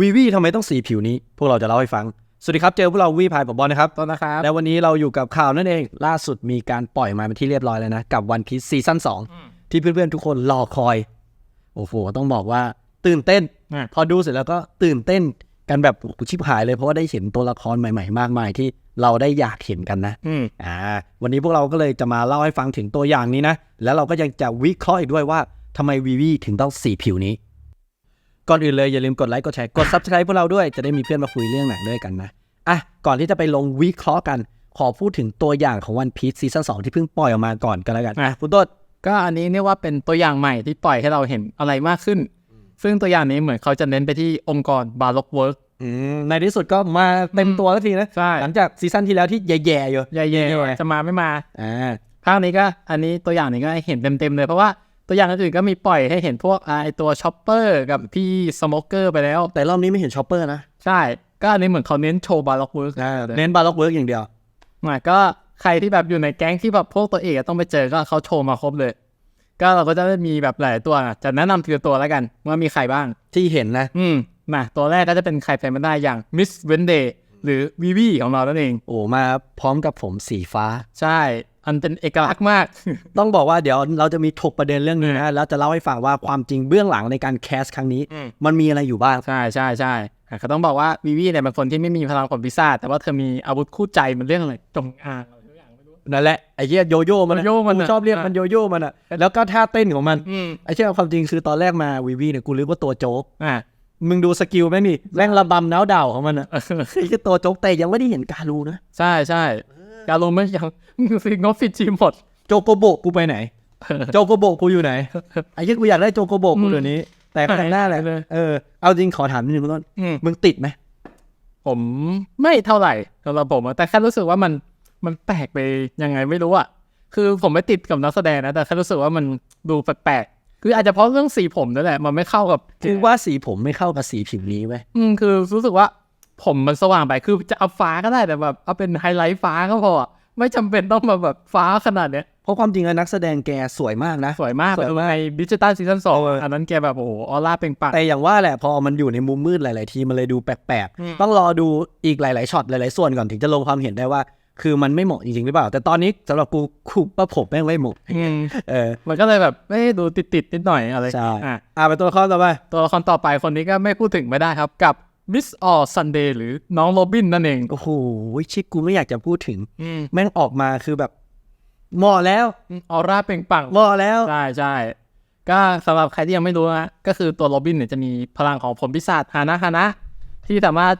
วีวีทำไมต้องสีผิวนี้ พวกเราจะเล่าให้ฟัง สวัสดีครับเจอพวกเราวีพายผมบอลนะครับต้นนะครับ และวันนี้เราอยู่กับข่าวนั่นเอง ล่าสุดมีการปล่อยมาเป็นที่เรียบร้อยแล้วนะ กับวันพีซซีซั่น2 ที่เพื่อนๆทุกคนรอคอย โอ้โห ต้องบอกว่าตื่นเต้นอะพอดูเสร็จแล้วก็ตื่นเต้นกันแบบโอ้โหชิบหายเลยเพราะว่าได้เห็นตัวละครใหม่ๆ มากมายที่เราได้อยากเห็นกันนะอืมอ่าวันนี้พวกเราก็เลยจะมาเล่าให้ฟังถึงตัวอย่างนี้นะแล้วเราก็ยังจะวิเคราะห์อีกด้วยว่าทำไมวีวีถึงต้องสีผิวนี้ ก่อนอื่นเลยอย่าลืมกดไลค์กดแชร์กด subscribe พวกเราด้วยจะได้มีเพื่อนมาคุยเรื่องหนังด้วยกันนะอะก่อนที่จะไปลงวิเคราะห์กัน ขอพูดถึงตัวอย่างของ One Piece ซีซั่น2ที่เพิ่งปล่อยออกมาก่อนกันแล้วกันอะคุณต้นก็อันนี้เรียกว่าเป็นตัวอย่างใหม่ที่ปล่อยให้เราเห็นอะไรมากขึ้น ซึ่งตัวอย่างนี้เหมือนเขาจะเน้นไปที่องค์กรบาร์ล็อกเวิร์กอืมในที่สุดก็มาเต็มตัวแล้วทีนะใช่หลังจากซีซั่นที่แล้วที่แย่ๆอยู่ใหญ่ใช่ไหมๆจะมาไม่มาอ่าภาคนี้ก็อันนี้ตัวอย่างนี้ก็ให้เห็นเต็มๆเลยเพราะว่า ตัวอย่างอื่นๆก็มีปล่อยให้เห็นพวกอ่าไอตัวช็อปเปอร์กับพี่สโมเกอร์ไปแล้ว แต่รอบนี้ไม่เห็นชอปเปอร์นะ ใช่ ก็อันนี้เหมือนเขาเน้นโชว์บาร์ล็อกเวิร์กเน้นบาร์ล็อกเวิร์กอย่างเดียวอะก็ใครที่แบบอยู่ในแก๊งที่แบบพวกตัวเอกอะต้องไปเจอก็เขาโชว์มาครบเลย ก็เราก็จะได้มีแบบหลายตัวอะจะแนะนำทีละตัวแล้วกันว่ามีใครบ้างที่เห็นนะ อืมมาตัวแรกก็จะเป็นใครไปไม่ได้อย่างมิสเวนเดย์หรือวีวีของเรานั่นเอง โอ้มาพร้อมกับผมสีฟ้า ใช่ อันเป็นเอกลักษณ์มาก ต้องบอกว่าเดี๋ยวเราจะมีถกประเด็นเรื่องนี้นะแล้วจะเล่าให้ฟังว่าความจริงเบื้องหลังในการแคสครั้งนี้อืมมันมีอะไรอยู่บ้าง ใช่ใช่ใช่อะก็ต้องบอกว่าวีวีเนี่ยเป็นคนที่ไม่มีพลังผลพิศาจแต่ว่าเธอมีอาวุธคู่ใจมันเรื่องอะไรจงอางอะไรทุกอย่างไม่รู้นั่นแหละไอ้เหี้ยโยโย่มันอะโยโย่มันกูอะชอบเรียกมันโยโย่มันอะแล้วก็ท่าเต้นของมันอืมไอ้เชี่ยความจริงคือตอนแรกมาวีวีเนี่ยกูนึกว่าตัวโจ๊กอะมึงดูสกิลแม่งนี่แม่งระบำน้าวดาวของมันอะไอ้คือตัวโจ๊กแต่ยังไม่ได้เห็นการูนะใช่ใช่ การลงไม่ยังสิงบฟิจีหมด โจโกโบะกูไปไหน โจโกโบะกูอยู่ไหนไอ้เหี้ยกูอยากได้โจโกโบะกูเดี๋ยวนี้ แต่ข้างหน้าแหละหายไปเลยเออเอาจริงขอถามนิดนึงคุณต้นอืมมึงติดไหมผมไม่เท่าไหร่สำหรับผมอะแต่แค่รู้สึกว่ามันมันแปลกไปยังไงไม่รู้อะคือผมไม่ติดกับนักแสดงนะ แต่แค่รู้สึกว่ามันดูแปลกๆคืออาจจะเพราะเรื่องสีผมนั่นแหละ มันไม่เข้ากับคือว่าสีผมไม่เข้ากับสีผิวนี้เว้ยอืมคือรู้สึกว่า ผมมันสว่างไปคือจะเอาฟ้าก็ได้แต่แบบเอาเป็นไฮไลท์ฟ้าก็พออะไม่จำเป็นต้องมาแบบฟ้าขนาดเนี้ยเพราะความจริงแล้วนักแสดงแกสวยมากนะ สวยมากสวยมากในดิจิตอลซีซั่นสองเอออัอันนั้นแกแบบโอ้โหออร่าเปล่งปลั่งแต่อย่างว่าแหละพอมันอยู่ในมุมมืดหลาย ๆ ทีมันเลยดูแปลกอืมๆต้องรอดูอีกหลาย ๆ ช็อตหลาย ๆ ส่วนก่อนถึงจะลงความเห็นได้ว่า คือมันไม่เหมาะจริง ๆ หรือเปล่า แต่ตอนนี้สำหรับกูคูว่าผมแม่งไม่เหมาะอืมเออ มันก็เลยแบบเอ้ยดูติด ๆ นิดหน่อยอะไรใช่อะอ่าไปตัวละครต่อไป ตัวละครต่อไปคนนี้ก็ไม่พูดถึงไม่ได้ครับกับ มิสออซันเดย์หรือน้องโรบินนั่นเองโอ้โหชิคกูไม่อยากจะพูดถึงอืมแม่งออกมาคือแบบเหมาะแล้วออร่าเปล่งปลั่งเหมาะแล้ว ใช่ใช่ก็สำหรับใครที่ยังไม่รู้นะก็คือตัวโรบินเนี่ยจะมีพลังของผลพิศาจฮานะฮานะที่สามารถ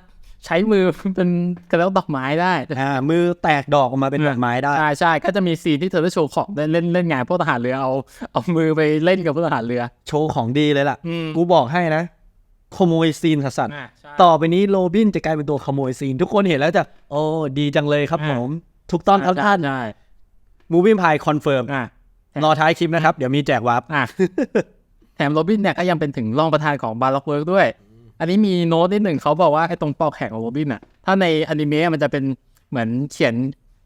ใช้มือเป็นกระเล้าดอกไม้ได้อ่ามือแตกดอกออกมาเป็นดอกไม้ได้ ใช่ใช่ก็จะมีซีนที่เธอได้โชว์ของได้เล่นเล่นงานพวกทหารเรือเอาเอามือไปเล่นกับพวกทหารเรือ โชว์ของดีเลยล่ะอืมกูบอกให้นะ ขโมยซีนสัสๆอะใช่ต่อไปนี้โรบินจะกลายเป็นตัวขโมยซีน ทุกคนเห็นแล้วจะ โอ้ดีจังเลยครับอ่าผม ถูกต้องครับท่านใช่มูฟี่พายคอนเฟิร์มอะรอท้ายคลิปนะครับ เดี๋ยวมีแจกวาร์ปอะแถมโรบินเนี่ยก็ยังเป็นถึงรองประธานของบาร์ล็อกเวิร์กด้วย อันนี้มีโน้ตนิดหนึ่งเขาบอกว่าไอ้ตรงปอกแขนของโรบินอะ ถ้าในอนิเมะมันจะเป็นเหมือนเขียน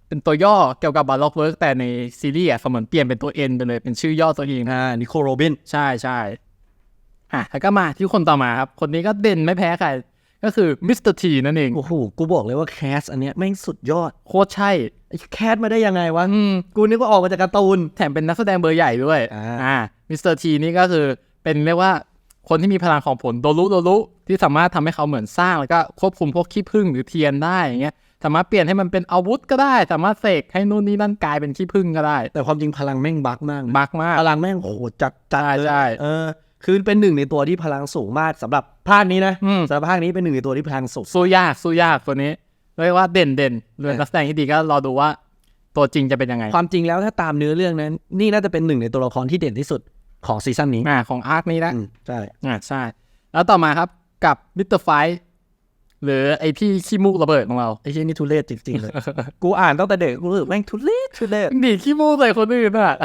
เป็นตัวย่อเกี่ยวกับบาร์ล็อกเวิร์กแต่ในซีรีส์อะเขาเหมือนเปลี่ยนเป็นตัวเอ็นไปเลยเป็นชื่อย่อตัวเองอ่านิโคลโรบิน ใช่ใช่ อะแล้วก็มาที่คนต่อมาครับ คนนี้ก็เด่นไม่แพ้ใครก็คือมิสเตอร์ทีนั่นเอง โอ้โห กูบอกเลยว่าแคสอันเนี้ยแม่งสุดยอด โคตรใช่ไอ้แคสมาได้ยังไงวะอืมกูนึกว่าออกมาจากการ์ตูน แถมเป็นนักแสดงเบอร์ใหญ่ด้วยอ่าอ่ามิสเตอร์ทีนี่ก็คือเป็นเรียกว่าคนที่มีพลังของผลโดรุโดรุที่สามารถทำให้เขาเหมือนสร้าง แล้วก็ควบคุมพวกขี้ผึ้งหรือเทียนได้อย่างเงี้ยสามารถเปลี่ยนให้มันเป็นอาวุธก็ได้ สามารถเสกให้นู่นนี่นั่นกลายเป็นขี้ผึ้งก็ได้ แต่ความจริงพลังแม่งบักมากนะบักมากพลังแม่งโอ้โหจัดจัดใช่เลยใช่เออ คือเป็นหนึ่งในตัวที่พลังสูงมากสำหรับภาคนี้นะอืมสำหรับภาคนี้เป็นหนึ่งในตัวที่พลังสูงสู้ยากสู้ยากคนนี้เรียกว่าเด่นเด่นเรื่องนักแสดงที่ดีก็รอดูว่าตัวจริงจะเป็นยังไง ความจริงแล้วถ้าตามเนื้อเรื่องนั้น นี่น่าจะเป็นหนึ่งในตัวละครที่เด่นที่สุดของซีซั่นนี้อ่าของอาร์คนี้นะอืมใช่อ่าใช่ แล้วต่อมาครับกับมิสเตอร์ไฟหรือไอพี่ขี้มูกระเบิดของเราไอ้เช่นนี่ทุเรศจริงๆเลย กูอ่านตั้งแต่เด็กกูรู้สึกแม่งทุเรศทุเรศดีดขี้มูกใส่คนอื่นอะ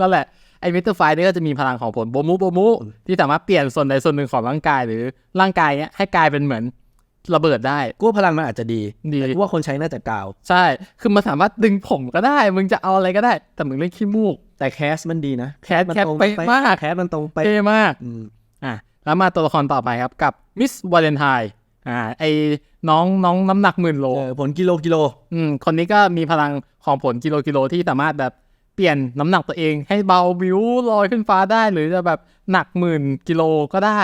นั่นแหละ ไอ้มิสเตอร์ไฟนี่ก็จะมีพลังของผลโบมูโบมูที่สามารถเปลี่ยนส่วนใดส่วนหนึ่งของร่างกายหรือร่างกายเนี้ยให้กลายเป็นเหมือนระเบิดได้กูว่าพลังมันอาจจะดีดีแต่กูว่าคนใช้น่าจะกาวใช่ คือมันสามารถดึงผมก็ได้ มึงจะเอาอะไรก็ได้ แต่มึงเล่นขี้มูก แต่แคสมันดีนะ แคสมันแคสตรงเป๊ะมากแคสมันตรงไปะเท่มากอืมอะแล้วมาตัวละครต่อไปครับกับมิสวาเลนไทน์อ่าไอ้น้องน้องน้ำหนักหมื่นโลเออผลกิโลกิโลอืมคนนี้ก็มีพลังของผลกิโลกิโลที่สามารถแบบ เปลี่ยนน้ำหนักตัวเองให้เบาวิวลอยขึ้นฟ้าได้ หรือจะแบบหนักหมื่นกิโลก็ได้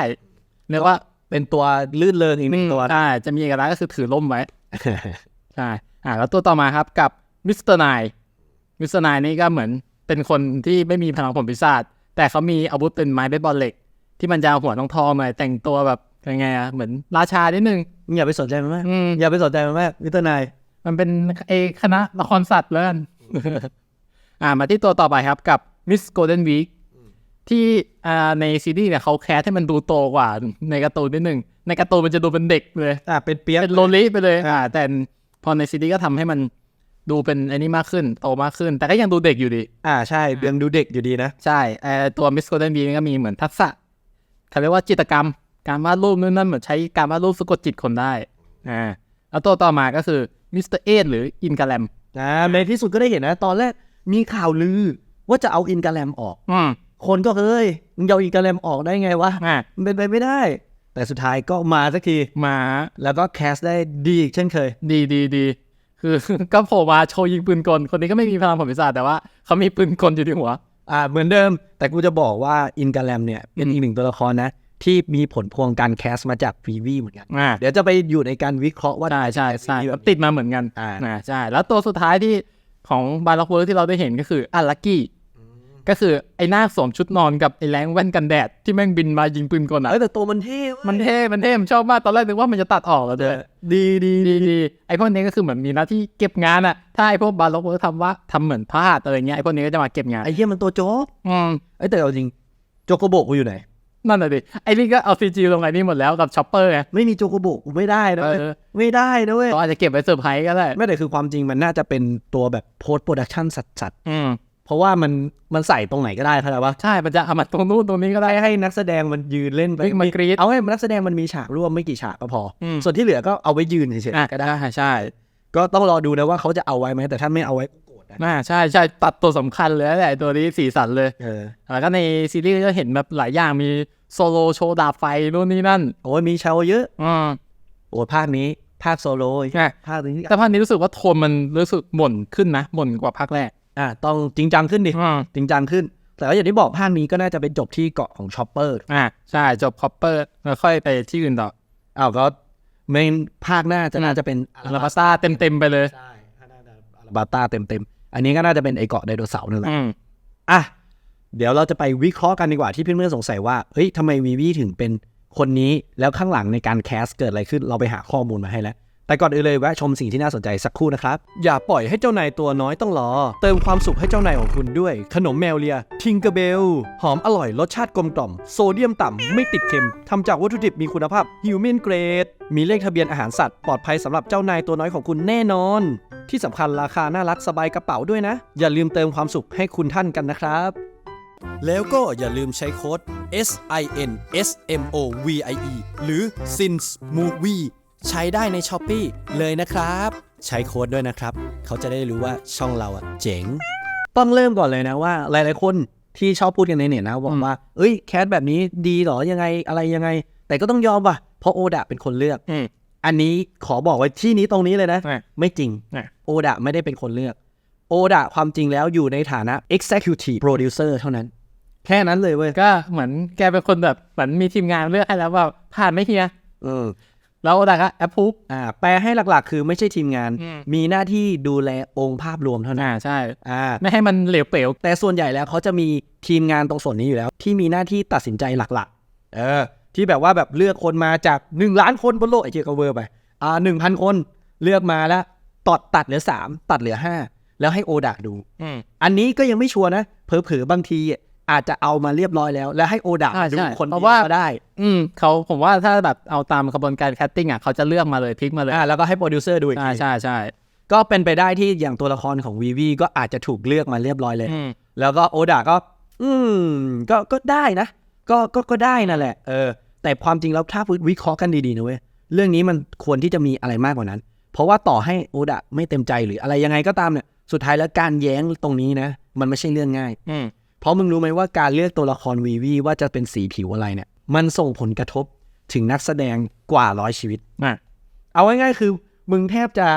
เรียกว่าเป็นตัวลื่นเริงอีกหนึ่งตัวใช่จะมีเอกลักษณ์ก็คือถือล่มไว้ ใช่ อ่า แล้วตัวต่อมาครับกับมิสเตอร์ไนมิสเตอร์ไนนี่ก็เหมือนเป็นคนที่ไม่มีพลังผลพิศาจแต่เขามีอาวุธเป็นไม้เบสบอลเหล็ก ที่มันจะเอาหัวทองทองๆหน่อยแต่งตัวแบบยังไงอะเหมือนราชานิดนึงอย่าไปสนใจมันมากอืมอย่าไปสนใจมันมากมิสเตอร์นายมันเป็นเอคณะละครสัตว์แล้วกัน อ่ามาที่ตัวต่อไปครับกับมิสโกลเด้นวีคที่อ่าในซีรีส์เนี่ยเขาแคสให้มันดูโตกว่าในการ์ตูนนิดนึง ในการ์ตูนมันจะดูเป็นเด็กเลย อะเป็นเปียกเป็นโลลิไปเลยอ่าแต่พอในซีรีส์ก็ทำให้มันดูเป็นไอ้นี่มากขึ้นโตมากขึ้น แต่ก็ยังดูเด็กอยู่ดี อ่าใช่ยังดูเด็กอยู่ดีนะ ใช่เอ่อตัวมิสโกลเด้นบีก็มีเหมือนทักษะเขาเรียกว่าจิตรกรรม การวาดรูปนู่นนั่นเหมือนใช้การวาดรูปสะกดจิตคนได้อ่าแล้วตัวต่อมาก็คือมิสเตอร์เอหรืออินกาแลมอ่าในที่สุดก็ได้เห็นนะ ตอนแรก มีข่าวลือว่าจะเอาอินกาแรมออกอืมคนก็เฮ้ยมึงจะเอาอินกาแรมออกได้ไงวะอ่ามันเป็นไปไม่ได้ แต่สุดท้ายก็มาสักทีมา แล้วก็แคสได้ดีอีกเช่นเคย ดีดีดีคือก็โผล่มาโชว์ยิงปืนกล คนนี้ก็ไม่มีพลังผลพิศาจแต่ว่าเขามีปืนกลอยู่ที่หัว อ่าเหมือนเดิม แต่กูจะบอกว่าอินกาแรมเนี่ยเป็นอีกหนึ่งตัวละครนะที่มีผลพวงการแคสมาจากวีวีเหมือนกันอ่าเดี๋ยวจะไปอยู่ในการวิเคราะห์ว่าใช่ใช่ใช่แบบติดมาเหมือนกันอ่าอ่าใช่ แล้วตัวสุดท้ายที่ ของบาร์ล็อกเวิร์ที่เราได้เห็นก็คืออัลลักกี้ก็คือไอ้หน้าสวมชุดนอนกับไอ้แรงแว่นกันแดดที่แม่งบินมายิงปืนกลอะเอ้ยแต่ตัวมันเท่เว้ยมันเท่ มันเท่ผมชอบมากตอนแรกนึกว่ามันจะตัดออกแล้วเด้อดีดีดีดีไอ้พวกนี้ก็คือเหมือนมีหน้าที่เก็บงานอะ ถ้าไอ้พวกบาร์ล็อกเวิร์ทำว่าทำเหมือนพลาดอะไรเงี้ยไอ้พวกนี้ก็จะมาเก็บงานไอ้เหี้ยมันตัวโจ๊กอืมเอ้ยแต่เอาจริงโจโกโบกูอยู่ไหน นั่นแหละดิไอ้นี่ก็เอาซีจีลงไอ้นี่หมดแล้วกับช็อปเปอร์ไง ไม่มีโจโกโบกูไม่ได้นะเอเว้ยอไม่ได้นะเว้ยก็อาจจะเก็บไว้เซอร์ไพรส์ก็ได้ไม่แต่คือความจริงมันน่าจะเป็นตัวแบบโพสต์โปรดักชันสัดอืมๆเพราะว่ามันมันใส่ตรงไหนก็ได้เข้าใจปะใช่มันจะเอามาตรงนู้นตรงนี้ก็ได้ได้ให้นักแสดงมันยืนเล่นไปเฮ้ยมันกรี๊ดเอาให้นักแสดงมันมีฉากร่วมไม่กี่ฉากก็พออม ส่วนที่เหลือก็เอาไว้ยืนเฉยอะก็ได้ใช่ ๆก็ต้องรอดูนะว่าเขาจะเอาไว้ไหมแต่ถ้าไม่เอาไว้กูโกรธ นะน่าใช่ใช่ตัดตัวสำคัญเลยแหละตัวนี้สีสันเลย เออ แล้วก็ในซีรีส์ก็เห็นแบบหลายอย่างมีโซโลโชว์ดาบไฟนู่นนี่นั่น โอ้ยมีชาวเยอะอืมโอ้ยภาคนี้ภาคโซโล่ใช่ภาคนี้แต่ภาคนี้รู้สึกว่าโทนมันรู้สึกหม่นขึ้นนะหม่นกว่าภาคแรก อะต้องจริงจังขึ้นดิอืมจริงจังขึ้น แต่ว่าอย่างที่บอกภาคนี้ก็น่าจะไปจบที่เกาะของชอปเปอร์อะใช่จบคอปเปอร์แล้วค่อยไปที่อื่นต่ออ้าวก็เมนภาคหน้าจะน่าจะเป็นอาราบาซ่าเต็มเต็มๆไปเลยใช่อาราบาต้าเต็มๆ อันนี้ก็น่าจะเป็นไอเกาะไดโนเสาร์นั่นแหละอืมอะเดี๋ยวเราจะไปวิเคราะห์กันดีกว่าที่เพื่อนๆสงสัยว่าเฮ้ยทำไมวีวีถึงเป็นคนนี้แล้วข้างหลังในการแคสเกิดอะไรขึ้นเราไปหาข้อมูลมาให้แล้ว แต่ก่อนอื่นเลยแวะชมสิ่งที่น่าสนใจสักครู่นะครับ อย่าปล่อยให้เจ้านายตัวน้อยต้องรอ เติมความสุขให้เจ้านายของคุณด้วย ขนมแมวเลียทิงเกอร์เบล หอมอร่อยรสชาติกลมกล่อม โซเดียมต่ำ ไม่ติดเค็มทำจากวัตถุดิบมีคุณภาพฮิวแมนเกรดมีเลขทะเบียนอาหารสัตว์ปลอดภัยสำหรับเจ้านายตัวน้อยของคุณแน่นอน ที่สำคัญราคาน่ารักสบายกระเป๋าด้วยนะ อย่าลืมเติมความสุขให้คุณท่านกันนะครับ แล้วก็อย่าลืมใช้โค้ด S I N S M O V I E หรือ SINS Movie ใช้ได้ใน s h อ p e e เลยนะครับ ใช้โค้ดด้วยนะครับ เขาจะได้รู้ว่าช่องเราอะเจ๋ง ต้องเริ่มก่อนเลยนะว่า หลายๆคนที่ชอบพูดกันในเน็ตนะบอกว่า เอ้ยแคสแบบนี้ดีเหรอยังไงอะไรยังไง แต่ก็ต้องยอมว่ะเพราะโอดะเป็นคนเลือก อืม อันนี้ขอบอกไว้ที่นี้ตรงนี้เลยนะ อะไม่จริง อะ โอดะไม่ได้เป็นคนเลือก โอดะความจริงแล้วอยู่ในฐานะ executive producer เท่านั้น แค่นั้นเลยเว้ยก็เหมือนแกเป็นคนแบบเหมือนมีทีมงานเลือกให้แล้วว่าผ่านไหม่เฮีย เออ แล้วโอดาก็แอปพูฟอ่าแปลให้หลักๆ คือไม่ใช่ทีมงานอืมมีหน้าที่ดูแลองค์ภาพรวมเท่านั้นอ่าใช่อ่าไม่ให้มันเหลวเป๋วแต่ส่วนใหญ่แล้วเขาจะมีทีมงานตรงส่วนนี้อยู่แล้ว ที่มีหน้าที่ตัดสินใจหลักๆ เออ ที่แบบว่าแบบเลือกคนมาจาก 1 ล้านคนบนโลกไอ้เกียก็เวอร์ไปอ่าหนึ่งพันคนเลือกมาแล้วตัดตัดเหลือ 3 ตัดเหลือ 5 แล้วให้โอดะดูอืมอันนี้ก็ยังไม่ชัวร์นะเผลอๆบางที อาจจะเอามาเรียบร้อยแล้ว แล้วให้โอดะใช่ดูใช่คนเพเดียวราะว่าก็ได้ อืมเขาผมว่าถ้าแบบเอาตามกระบวนการแคสติ้งอะเขาจะเลือกมาเลยพลิกมาเลยอ่าแล้วก็ให้โปรดิวเซอร์ดูอีกใช่ทีใช่ใช่ก็เป็นไปได้ที่อย่างตัวละครของวีวีก็อาจจะถูกเลือกมาเรียบร้อยเลยอืมแล้วก็โอดาก็ อืม ก็ก็ได้นะ ก็ก็ก็ได้นั่นแหละ เออ แต่ความจริงแล้วถ้าวิเคราะห์กันดีๆนะเว้ยเรื่องนี้มันควรที่จะมีอะไรมากกว่านั้น เพราะว่าต่อให้โอดะไม่เต็มใจหรืออะไรยังไงก็ตามเนี่ย สุดท้ายแล้วการแย้งตรงนี้นะ มันไม่ใช่เรื่องง่ายอืม เพราะมึงรู้ไหมว่าการเลือกตัวละครวีวีว่าจะเป็นสีผิวอะไรเนี่ย มันส่งผลกระทบถึงนักแสดงกว่าร้อยชีวิตอะเอาง่ายๆคือ มึงแทบจะ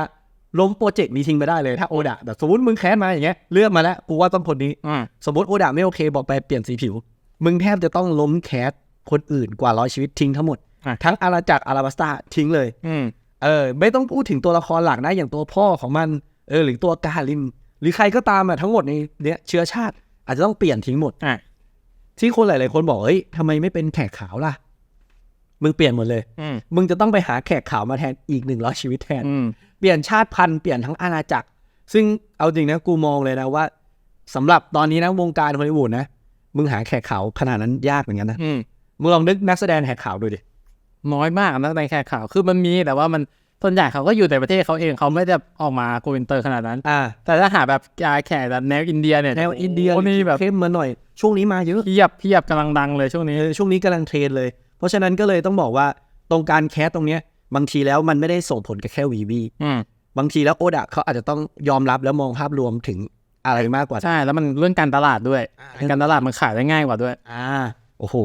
ล้มโปรเจกต์นี้ทิ้งไปได้เลยถ้าโอดะแบบสมมติมึงแคสมาอย่างเงี้ยเลือกมาแล้วกูว่าต้องคนนี้อืมสมมติโอดะไม่โอเคบอกไปเปลี่ยนสีผิว มึงแทบจะต้องล้มแคสคนอื่นกว่าร้อยชีวิตทิ้งทั้งหมดอะทั้งอาณาจักรอาราบัสตาทิ้งเลยอืมเออ ไม่ต้องพูดถึงตัวละครหลักนะอย่างตัวพ่อของมัน เออหรือตัวกาลิน หรือใครก็ตามอะทั้งหมดในเนี้ยเชื้อชาติ อาจจะต้องเปลี่ยนทิ้งหมดอะที่คนหลายๆคนบอกเฮ้ยทำไมไม่เป็นแขกขาวล่ะ มึงเปลี่ยนหมดเลย อืม มึงจะต้องไปหาแขกขาวมาแทนอีกหนึ่งร้อยชีวิตแทน อืม เปลี่ยนชาติพันธุ์เปลี่ยนทั้งอาณาจักร ซึ่งเอาจริงนะกูมองเลยนะว่าสำหรับตอนนี้นะวงการฮอลลีวูดนะมึงหาแขกขาวขนาดนั้นยากเหมือนกันนะอืม มึงลองนึกนักแสดงแขกขาวดูดิ น้อยมากนะในแค่ข่าว คือมันมีแต่ว่ามัน ส่วนใหญ่เขาก็อยู่ในประเทศเขาเองเขาไม่ได้ออกมาโกอินเตอร์ขนาดนั้น อ่า แต่ถ้าหาแบบยาแขกแบบแนวอินเดียเนี่ยแนวอินเดียโนี่แบบเข้มมาหน่อย ช่วงนี้มาเยอะเพียบเพียบกำลังดังเลยช่วงนี้เออช่วงนี้กำลังเทรนเลย เพราะฉะนั้นก็เลยต้องบอกว่าตรงการแคสตรงเนี้ยบางทีแล้วมันไม่ได้ส่งผลกับแค่วีวีอืมบางทีแล้วโอดะเขาอาจจะต้องยอมรับแล้วมองภาพรวมถึงอะไรมากกว่าใช่แล้วมันเรื่องการตลาดด้วยการตลาดมันขายได้ง่ายกว่าด้วย อ่า โอ้โห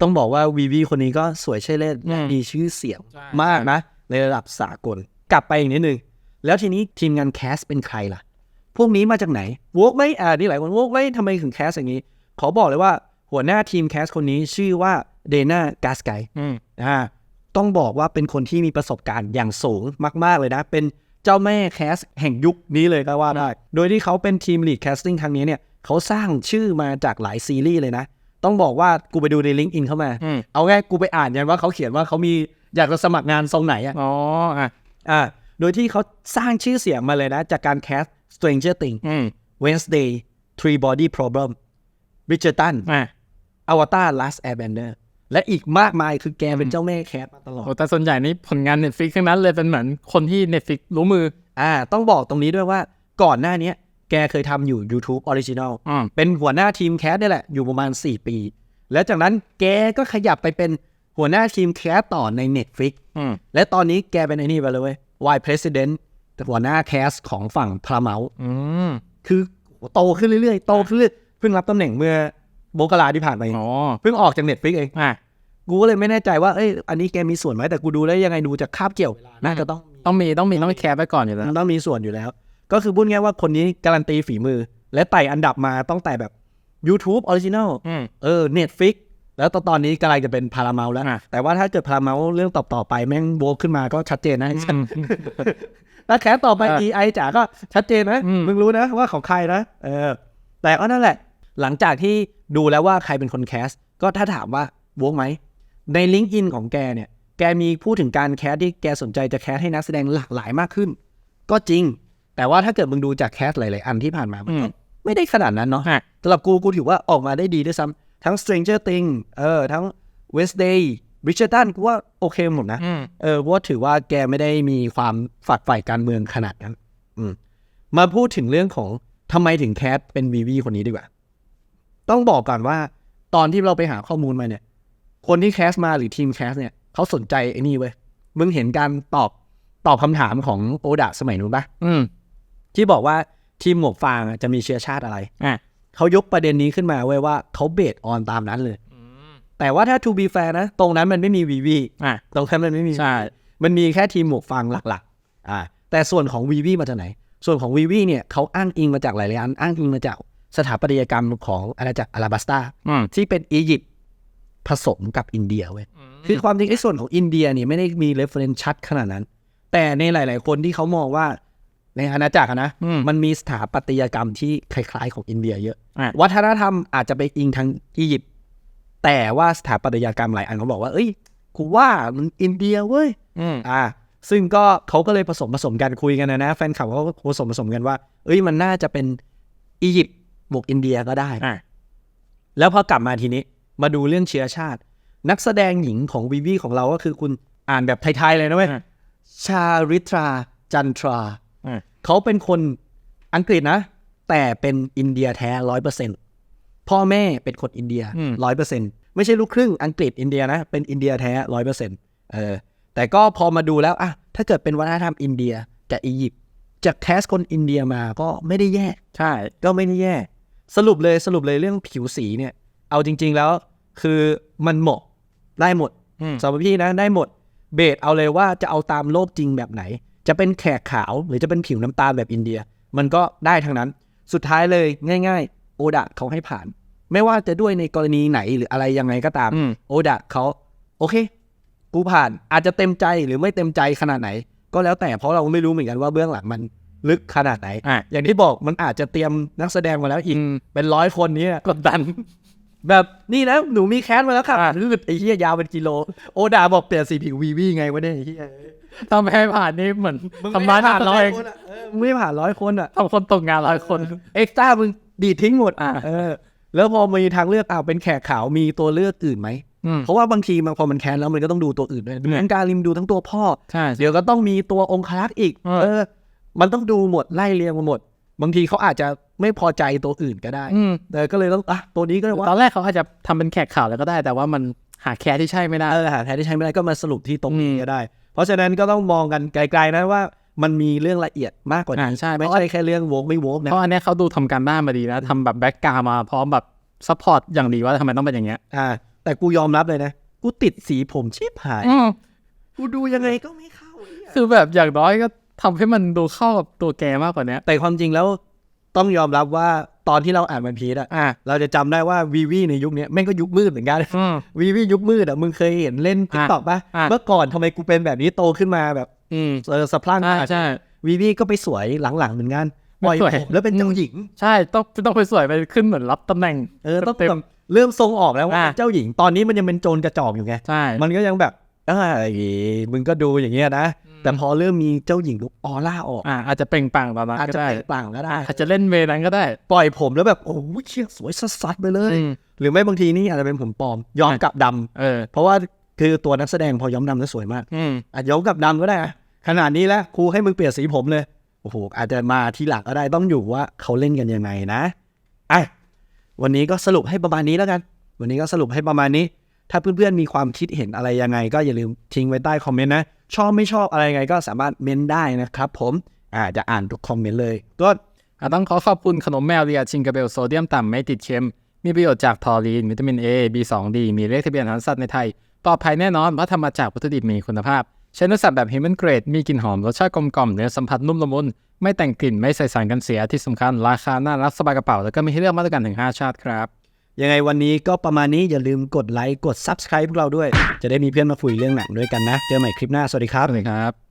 ต้องบอกว่าวีวีคนนี้ก็สวยใช่เล่นอืมมีชื่อเสียงใช่มากนะ ในระดับสากล กลับไปอีกนิดนึง แล้วทีนี้ทีมงานแคสเป็นใครล่ะ พวกนี้มาจากไหนวอกไหมอ่านี่หลายคนวอกไหมทำไมถึงแคสอย่างนี้ ขอบอกเลยว่าหัวหน้าทีมแคสคนนี้ชื่อว่าเดน่ากาสไกอืมอ่าต้องบอกว่าเป็นคนที่มีประสบการณ์อย่างสูงมาก ๆ เลยนะ เป็นเจ้าแม่แคสแห่งยุคนี้เลยก็ว่าได้ โดยที่เขาเป็นทีมลีดแคสติ้งครั้งนี้เนี่ยเขาสร้างชื่อมาจากหลายซีรีส์เลยนะ ต้องบอกว่ากูไปดูในลิงก์อินเข้ามาอืมเอาง่ายกูไปอ่านยันว่าเขาเขียนว่าเขามี อยากจะสมัครงานทรงไหนอะอ๋ออะอ่าโดยที่เขาสร้างชื่อเสียงมาเลยนะ จากการแคส Stranger Things อืม Wednesday Three Body Problem Bridgerton อะ Avatar Last Airbender และอีกมากมายคือแกเป็นเจ้าแม่แคสมาตลอดโอ้แต่ส่วนใหญ่นี่ผลงาน Netflix ทั้งนั้นเลยเป็นเหมือนคนที่ Netflix รู้มือ อ่า ต้องบอกตรงนี้ด้วยว่าก่อนหน้าเนี้ยแกเคยทำอยู่ YouTube Original อืมเป็นหัวหน้าทีมแคสนี่แหละ อยู่ประมาณ 4 ปี แล้วจากนั้นแกก็ขยับไปเป็น หัวหน้าทีมแคสต่อใน Netflix อืมและตอนนี้แกเป็นไอ้นี่ไปเลยเว้ย Why President หัวหน้าแคสของฝั่งพาราเมลอืมคือโตขึ้นเรื่อยๆ โตขึ้นเรื่อยๆเพิ่งรับตำแหน่งเมื่อโบกราที่ผ่านไปเองอ๋อเพิ่งออกจาก Netflix เองอะกูก็เลยไม่แน่ใจว่าเอ้ยอันนี้แกมีส่วนไหมแต่กูดูแล้วยังไงดูจากคาบเกี่ยวน่าจะต้องต้องมีต้องมีต้องมีแคปไว้ก่อนอยู่แล้วมันต้องมีส่วนอยู่แล้ว ก็คือพูดง่ายว่าคนนี้การันตีฝีมือ และไต่อันดับมาตั้งแต่แบบ YouTube Original อืมเออ Netflix แล้วตอนนี้กำลังจะเป็นพาราเมลแล้วอะแต่ว่าถ้าเกิดพาราเมลเรื่องต่อๆไปแม่งโบกขึ้นมาก็ชัดเจนนะอืมถ้าแคสต่อไปอะ EI จ๋าก็ชัดเจนนะอืมมึงรู้นะว่าของใครนะเออ แต่ก็นั่นแหละ หลังจากที่ดูแล้วว่าใครเป็นคนแคส ก็ถ้าถามว่าโวกไหม ในลิงก์อินของแกเนี่ย แกมีพูดถึงการแคสที่แกสนใจจะแคสให้นักแสดงหลากหลายมากขึ้น ก็จริง แต่ว่าถ้าเกิดมึงดูจากแคสหลาย ๆ อันที่ผ่านมามันก็อืมไม่ได้ขนาดนั้นเนาะฮะสำหรับกูกูถือว่าออกมาได้ดีด้วยซ้ำ ทั้ง Stranger Things เออ ทั้ง Wednesday Bridgerton กูว่าโอเคหมดนะอืมเออเพราะว่าถือว่าแกไม่ได้มีความฝักใฝ่การเมืองขนาดนั้น อืม มาพูดถึงเรื่องของทำไมถึงแคสเป็นวีวีคนนี้ดีกว่า ต้องบอกก่อนว่า ตอนที่เราไปหาข้อมูลมาเนี่ย คนที่แคสมาหรือทีมแคสเนี่ยเขาสนใจไอ้นี่เว้ย มึงเห็นการตอบตอบคำถามของโอดะสมัยนู้นปะอืมที่บอกว่าทีมหมวกฟางอะจะมีเชื้อชาติอะไร อะ เขายกประเด็นนี้ขึ้นมาเว้ยว่าเขาเบสออนตามนั้นเลย แต่ว่าถ้า to be fair นะ ตรงนั้นมันไม่มีวีวีอะตรงนั้นมันไม่มีใช่ มันมีแค่ทีมหมวกฟางหลักๆอ่าแต่ส่วนของวีวีมาจากไหน ส่วนของวีวีเนี่ยเขาอ้างอิงมาจากหลายๆอันอ้างอิงมาจากสถาปัตยกรรมของอาณาจักรอาราบัสตาอืมที่เป็นอียิปต์ผสมกับอินเดียเว้ยคือความจริงไอ้ส่วนของอินเดียเนี่ยไม่ได้มีเรฟเฟรนซ์ชัดขนาดนั้น แต่ในหลาย ๆ คนที่เขามองว่า ในอาณาจักรอะนะอืมมันมีสถาปัตยกรรมที่คล้ายๆ ของอินเดียเยอะอะวัฒนธรรมอาจจะไปอิงทางอียิปต์แต่ว่าสถาปัตยกรรมหลายอันเขาบอกว่า เอ้ยกูว่ามันอินเดียเว้ยอืมอ่า ซึ่งก็เขาก็เลยผสมผสมกันคุยกันนะนะ แฟนคลับเขาก็ผสมผสมกันว่า เอ้ยมันน่าจะเป็นอียิปต์บวกอินเดียก็ได้อะแล้วพอกลับมาทีนี้ มาดูเรื่องเชื้อชาติ นักแสดงหญิงของวีวีของเราก็คือคุณอ่านแบบไทยๆเลยนะเว้ยอะชาริตราจันทราอะ เขาเป็นคนอังกฤษนะ แต่เป็นอินเดียแท้ร้อยเปอร์เซ็นพ่อแม่เป็นคนอินเดียร้อยเปอร์เซ็นไม่ใช่ลูกครึ่งอังกฤษอินเดียนะ เป็นอินเดียแท้ร้อยเปอร์เซ็นเออแต่ก็พอมาดูแล้วอะถ้าเกิดเป็นวัฒนธรรมอินเดียกับอียิปต์จะแคสคนอินเดียมาก็ไม่ได้แย่ใช่ ก็ไม่ได้แย่ สรุปเลยสรุปเลยเรื่องผิวสีเนี่ย เอาจริง ๆแล้ว คือมันเหมาะได้หมดอืมสำหรับพี่นะได้หมดเบสเอาเลยว่าจะเอาตามโลกจริงแบบไหน จะเป็นแขกขาวหรือจะเป็นผิวน้ำตาลแบบอินเดีย มันก็ได้ทั้งนั้นสุดท้ายเลยง่าย ๆ โอดะเขาให้ผ่าน ไม่ว่าจะด้วยในกรณีไหนหรืออะไรยังไงก็ตามอืมโอดะเขาโอเค กูผ่านอาจจะเต็มใจหรือไม่เต็มใจขนาดไหน ก็แล้วแต่เพราะเราไม่รู้เหมือนกันว่าเบื้องหลังมันลึกขนาดไหนอะอย่างที่บอกมันอาจจะเตรียมนักแสดงมาแล้วอีกอืมเป็นร้อยคนเนี้กดดัน แบบนี่นะหนูมีแคสมาแล้วค่ะอะรืดไอ้เหี้ยยาวเป็นกิโล โอดาบอกเปลี่ยนสีผิววีวีไงวะเนี่ยไอ้เหี้ย ทำให้ผ่านนี่เหมือนทำร้ายหน้าเราเองคนอะเออมึงไม่ผ่านร้อยคนอะทำคนตกงานร้อยคน เอ็กซ์ต้ามึงดีดทิ้งหมดอะเออ แล้วพอมีทางเลือกอ้าวเป็นแขกขาวมีตัวเลือกอื่นไหมอืมเพราะว่าบางทีมันพอมันแคนแล้วมันก็ต้องดูตัวอื่นด้วยดูทั้งการิมดูทั้งตัวพ่อใช่เดี๋ยวก็ต้องมีตัวองคลักษ์อีกเออเออ มันต้องดูหมดไล่เรียงมาหมด บางทีเขาอาจจะไม่พอใจตัวอื่นก็ได้อืมแต่ก็เลยต้องอะตัวนี้ก็เลยว่าตอนแรกเขาอาจจะทำเป็นแขกข่าวแล้วก็ได้ แต่ว่ามันหาแคร์ที่ใช่ไม่ได้เออหาแทนที่ใช้ไม่ได้ก็มาสรุปที่ตรงนี้อืมก็ได้ เพราะฉะนั้นก็ต้องมองกันไกลๆนะว่ามันมีเรื่องละเอียดมากกว่าอ่านี้ใช่เพไม่ราะว่าใช่แค่เรื่องโวกไม่โวกนะเพราะอันเนี้ยเขาดูทำการบ้านมาดีนะทำแบบแบ็กกราวมาพร้อมแบบซัพพอร์ตอย่างดีว่าทำไมต้องเป็นอย่างเงี้ยอ่าแต่กูยอมรับเลยนะ กูติดสีผมชิบหายกูดูยังไงก็ไม่เข้าไอ้เหี้ยคือแบบอย่างน้อยก็ทำให้มันดูเข้ากับตัวแกมากกว่าเนี้ยแต่ความจริงแล้ว ต้องยอมรับว่าตอนที่เราอ่านวันพีชอะอ่าเราจะจำได้ว่าวีวีในยุคเนี้ยแม่งก็ยุคมืดเหมือนกันอืมวีวียุคมืดอะมึงเคยเห็นเล่นติ๊กต็อกปะอะเมื่อก่อนทำไมกูเป็นแบบนี้โตขึ้นมาแบบอืมเออสะพรั่งใช่ใช่วีวีก็ไปสวยหลังๆเหมือนกันปล่อยสวยผมแล้วเป็นเจ้าหญิง ใช่ต้องต้องไปสวยไปขึ้นเหมือนรับตำแหน่งเออต้องเต็มแบบเริ่มทรงออกแล้วว่าอะเป็นเจ้าหญิงตอนนี้มันยังเป็นโจรกระจอกอยู่ไงใช่มันก็ยังแบบ เอ้ยมึงก็ดูอย่างเงี้ยนะ แต่พอเริ่มมีเจ้าหญิงลุกออร่าออกอ่าอาจจะเปล่งปลั่งตอนนั้นอาจก็จะได้เปล่งปลั่งก็ได้ อาจจะเล่นเวนั้นก็ได้ ปล่อยผมแล้วแบบ โอ้โหเชี่ยสวยสัสๆไปเลยอืมหรือไม่บางทีนี่อาจจะเป็นผมปลอมย้อมอะกลับดำเออเพราะว่าคือตัวนักแสดงพอย้อมดำแล้วสวยมากอืมอาจย้อมกลับดำก็ได้อะขนาดนี้แล้วครูให้มึงเปลี่ยนสีผมเลยโอ้โหอาจจะมาที่หลักก็ได้ต้องอยู่ว่าเขาเล่นกันยังไงนะไอะวันนี้ก็สรุปให้ประมาณนี้แล้วกัน วันนี้ก็สรุปให้ประมาณนี้ ถ้าเพื่อนๆมีความคิดเห็นอะไรยังไง ก็อย่าลืมทิ้งไว้ใต้คอมเมนต์นะ ชอบไม่ชอบอะไรยังไงก็สามารถเมนได้นะครับผมอ่าจะอ่านทุกคอมเมนต์เลยก็ต้องขอขอบคุณขนมแมวเรียชิงกาเบลโซเดียมต่ำไม่ติดเค็ม มีประโยชน์จากทอรีน วิตามิน A B2D มีเลขทะเบียนอาหารสัตว์ในไทยปลอดภัยแน่นอนเพราะทำมาจากวัตถุดิบมีคุณภาพใช้เนื้อสัตว์แบบ human grade มีกลิ่นหอมรสชาติกลมกล่อมเนื้อสัมผัสนุ่มละมุนไม่แต่งกลิ่นไม่ใส่สารกันเสียที่สำคัญราคาน่ารักสบายกระเป๋าแล้วก็มีให้เลือกมาตรการถึง5ชาติครับ ยังไงวันนี้ก็ประมาณนี้อย่าลืมกดไลค์กด Subscribe พวกเราด้วย จะได้มีเพื่อนมาคุยเรื่องหนังด้วยกันนะ เจอใหม่คลิปหน้า สวัสดีครับ สวัสดีครับ